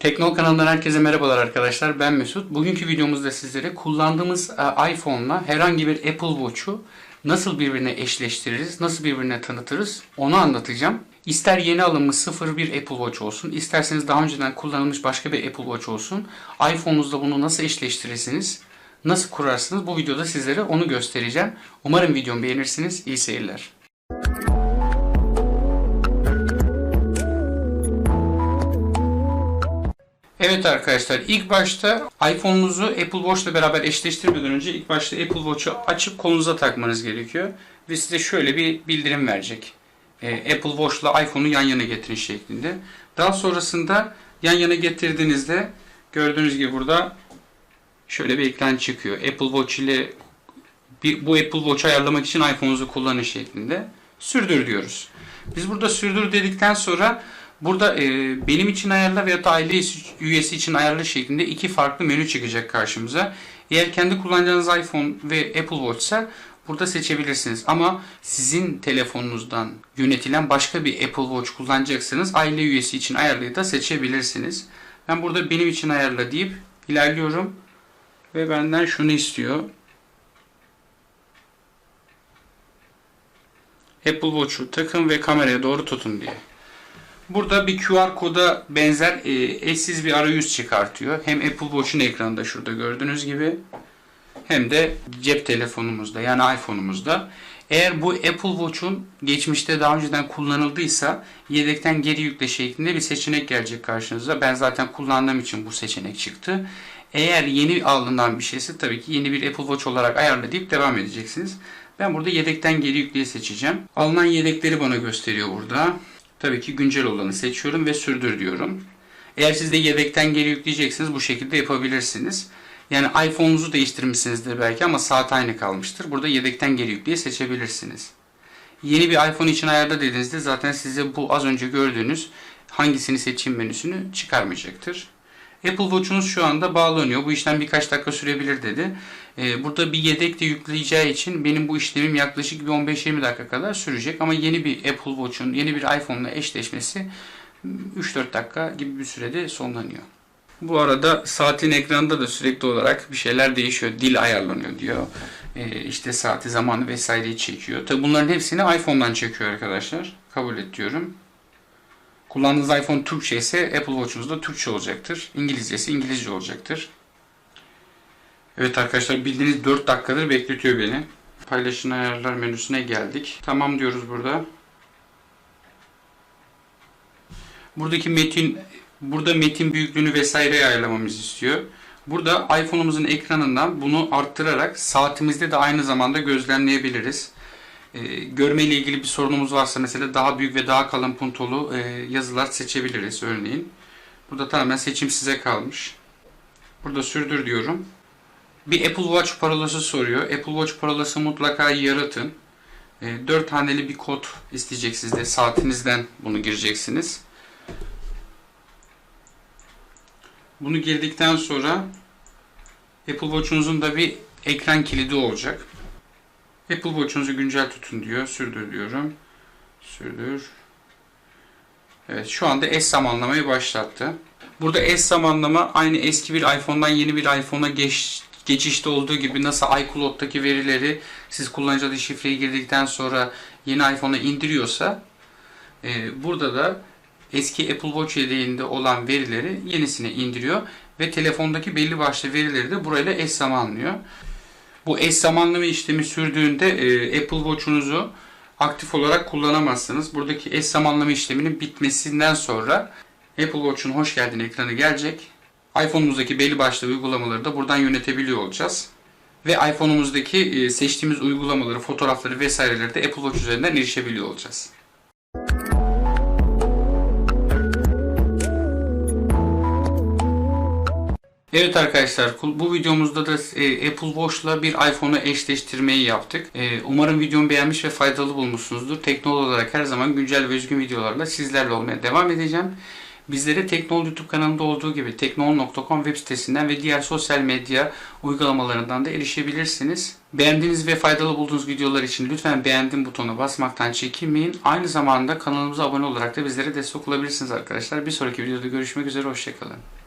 Teknol kanalından herkese merhabalar arkadaşlar. Ben Mesut. Bugünkü videomuzda sizlere kullandığımız e, iPhone'la herhangi bir Apple Watch'u nasıl birbirine eşleştiririz, nasıl birbirine tanıtırız onu anlatacağım. İster yeni alınmış 01 Apple Watch olsun, isterseniz daha önceden kullanılmış başka bir Apple Watch olsun. iPhone'unuzda bunu nasıl eşleştirirsiniz, nasıl kurarsınız bu videoda sizlere onu göstereceğim. Umarım videomu beğenirsiniz. İyi seyirler. Evet arkadaşlar ilk başta iPhone'unuzu Apple Watch ile beraber eşleştirmeden önce ilk başta Apple Watch'u açıp kolunuza takmanız gerekiyor. Ve size şöyle bir bildirim verecek. Ee, Apple Watch ile iPhone'u yan yana getirin şeklinde. Daha sonrasında yan yana getirdiğinizde gördüğünüz gibi burada şöyle bir ekran çıkıyor. Apple Watch ile bir, bu Apple Watch ayarlamak için iPhone'unuzu kullanın şeklinde. Sürdür diyoruz. Biz burada sürdür dedikten sonra burada e, benim için ayarla veya aile üyesi için ayarla şeklinde iki farklı menü çıkacak karşımıza. Eğer kendi kullanacağınız iPhone ve Apple Watch ise burada seçebilirsiniz. Ama sizin telefonunuzdan yönetilen başka bir Apple Watch kullanacaksanız aile üyesi için ayarlayı da seçebilirsiniz. Ben burada benim için ayarla deyip ilerliyorum ve benden şunu istiyor. Apple Watch'u takın ve kameraya doğru tutun diye. Burada bir QR koda benzer e, eşsiz bir arayüz çıkartıyor. Hem Apple Watch'un ekranında şurada gördüğünüz gibi hem de cep telefonumuzda yani iPhone'umuzda. Eğer bu Apple Watch'un geçmişte daha önceden kullanıldıysa yedekten geri yükle şeklinde bir seçenek gelecek karşınıza. Ben zaten kullandığım için bu seçenek çıktı. Eğer yeni alınan bir şeyse tabii ki yeni bir Apple Watch olarak ayarla deyip devam edeceksiniz. Ben burada yedekten geri yükleyi seçeceğim. Alınan yedekleri bana gösteriyor burada. Tabii ki güncel olanı seçiyorum ve sürdür diyorum. Eğer siz de yedekten geri yükleyeceksiniz bu şekilde yapabilirsiniz. Yani iPhone'unuzu değiştirmişsinizdir belki ama saat aynı kalmıştır. Burada yedekten geri yükleyi seçebilirsiniz. Yeni bir iPhone için ayarla dediğinizde zaten size bu az önce gördüğünüz hangisini seçeyim menüsünü çıkarmayacaktır. Apple Watch'unuz şu anda bağlanıyor. Bu işlem birkaç dakika sürebilir dedi. Ee, burada bir yedek de yükleyeceği için benim bu işlemim yaklaşık bir 15-20 dakika kadar sürecek. Ama yeni bir Apple Watch'un, yeni bir iPhone'la eşleşmesi 3-4 dakika gibi bir sürede sonlanıyor. Bu arada saatin ekranında da sürekli olarak bir şeyler değişiyor. Dil ayarlanıyor diyor. Ee, işte saati, zamanı vesaireyi çekiyor. Tabi bunların hepsini iPhone'dan çekiyor arkadaşlar. Kabul et diyorum. Kullandığınız iPhone Türkçe ise Apple Watch'unuzda Türkçe olacaktır. İngilizce ise İngilizce olacaktır. Evet arkadaşlar bildiğiniz 4 dakikadır bekletiyor beni. Paylaşın ayarlar menüsüne geldik. Tamam diyoruz burada. Buradaki metin burada metin büyüklüğünü vesaire ayarlamamızı istiyor. Burada iPhone'umuzun ekranından bunu arttırarak saatimizde de aynı zamanda gözlemleyebiliriz. E, görme ile ilgili bir sorunumuz varsa mesela daha büyük ve daha kalın puntolu e, yazılar seçebiliriz örneğin. Burada tamamen seçim size kalmış. Burada sürdür diyorum. Bir Apple Watch parolası soruyor. Apple Watch parolası mutlaka yaratın. E, 4 haneli bir kod isteyecek sizde. Saatinizden bunu gireceksiniz. Bunu girdikten sonra Apple Watch'unuzun da bir ekran kilidi olacak. Apple Watch'unuzu güncel tutun diyor. Sürdür diyorum. Sürdür. Evet şu anda eş zamanlamayı başlattı. Burada eş zamanlama aynı eski bir iPhone'dan yeni bir iPhone'a geç, geçişte olduğu gibi nasıl iCloud'daki verileri siz kullanıcı adı şifreyi girdikten sonra yeni iPhone'a indiriyorsa e, burada da eski Apple Watch yedeğinde olan verileri yenisine indiriyor ve telefondaki belli başlı verileri de burayla eş zamanlıyor. Bu eş zamanlama işlemi sürdüğünde e, Apple Watch'unuzu aktif olarak kullanamazsınız. Buradaki eş zamanlama işleminin bitmesinden sonra Apple Watch'un hoş geldin ekranı gelecek. iPhone'umuzdaki belli başlı uygulamaları da buradan yönetebiliyor olacağız. Ve iPhone'umuzdaki e, seçtiğimiz uygulamaları, fotoğrafları vesaireleri de Apple Watch üzerinden erişebiliyor olacağız. Evet arkadaşlar bu videomuzda da e, Apple Watch'la bir iPhone'u eşleştirmeyi yaptık. E, umarım videomu beğenmiş ve faydalı bulmuşsunuzdur. Teknoloji olarak her zaman güncel ve özgün videolarla sizlerle olmaya devam edeceğim. Bizlere Teknol YouTube kanalında olduğu gibi teknol.com web sitesinden ve diğer sosyal medya uygulamalarından da erişebilirsiniz. Beğendiğiniz ve faydalı bulduğunuz videolar için lütfen beğendim butonuna basmaktan çekinmeyin. Aynı zamanda kanalımıza abone olarak da bizlere destek olabilirsiniz arkadaşlar. Bir sonraki videoda görüşmek üzere, hoşçakalın.